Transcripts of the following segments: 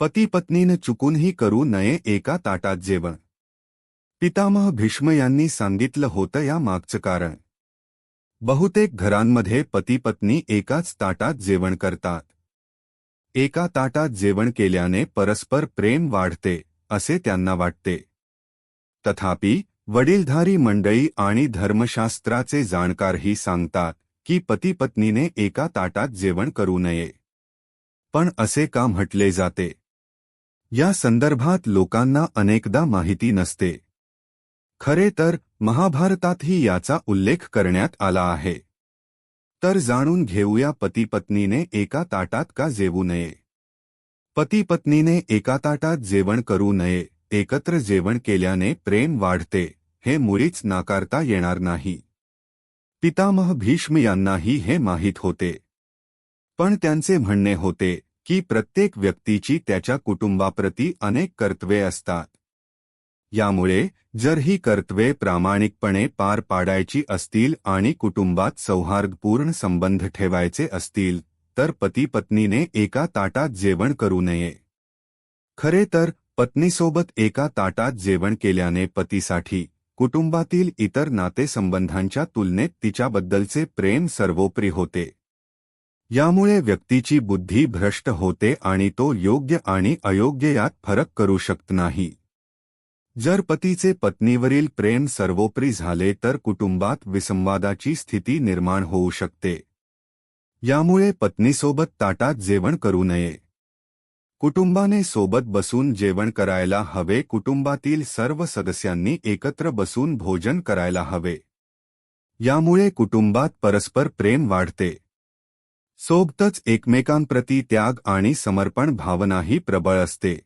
पती पत्नीनं चुकूनही करू नये एका ताटात जेवण. पितामह भीष्म यांनी सांगितलं होतं या मागचं कारण. बहुतेक घरांमध्ये पती पत्नी एकाच ताटात जेवण करतात. एका ताटात जेवण केल्याने परस्पर प्रेम वाढते असे त्यांना वाटते. तथापि वडीलधारी मंडळी आणि धर्मशास्त्राचे जाणकारही सांगतात की पती पत्नीने एका ताटात जेवण करू नये. पण असे का म्हटले जाते? या संदर्भात लोकांना अनेकदा माहिती नसते. खरे तर महाभारतातही याचा उल्लेख करण्यात आला आहे. तर जाणून घेऊया पती पत्नीने एका ताटात का जेवू नये. पती पत्नीने एका ताटात जेवण करू नये, एकत्र जेवण केल्याने प्रेम वाढते, हे मुळीच नाकारता येणार नाही. पितामह भीष्म यांनाही हे माहीत होते. पण त्यांचे म्हणणे होते की प्रत्येक व्यक्तीची त्याच्या कुटुंबाप्रती अनेक कर्तव्ये असतात. यामुळे जर ही कर्तव्ये प्रामाणिकपणे पार पाडायची असतील आणि कुटुंबात सौहार्दपूर्ण संबंध ठेवायचे असतील तर पती पत्नीने एका ताटात जेवण करू नये. खरे तर पत्नीसोबत एका ताटात जेवण केल्याने पतीसाठी कुटुंबातील इतर नातेसंबंधांच्या तुलनेत तिच्याबद्दलचे प्रेम सर्वोपरी होते. यामुळे व्यक्तीची बुद्धी भ्रष्ट होते आणि तो योग्य आणि अयोग्य यात फरक करू शकत नाही. जर पतीचे पत्नीवरील प्रेम सर्वोपरी झाले तर कुटुंबात विसंवादाची स्थिती निर्माण होऊ शकते. यामुळे पत्नीसोबत ताटात जेवण करू नये. कुटुंबाने सोबत बसून जेवण करायला हवे कुटुंबातील सर्व सदस्यांनी एकत्र बसून भोजन करायला हवे. यामुळे कुटुंबात परस्पर प्रेम वाढते. सोबतच एकमेकांप्रती त्याग आणि समर्पण भावनाही प्रबळ असते.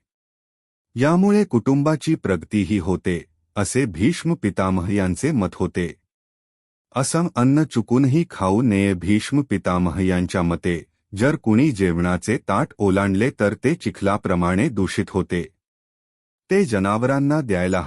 यामुळे कुटुंबाची प्रगतीही होते असे भीष्म पितामह यांचे मत होते. असं अन्न चुकूनही खाऊ नये भीष्म पितामह यांच्या मते जर कुणी जेवणाचे ताट ओलांडले तर ते चिखलाप्रमाणे दूषित होते. ते जनावरांना द्यायला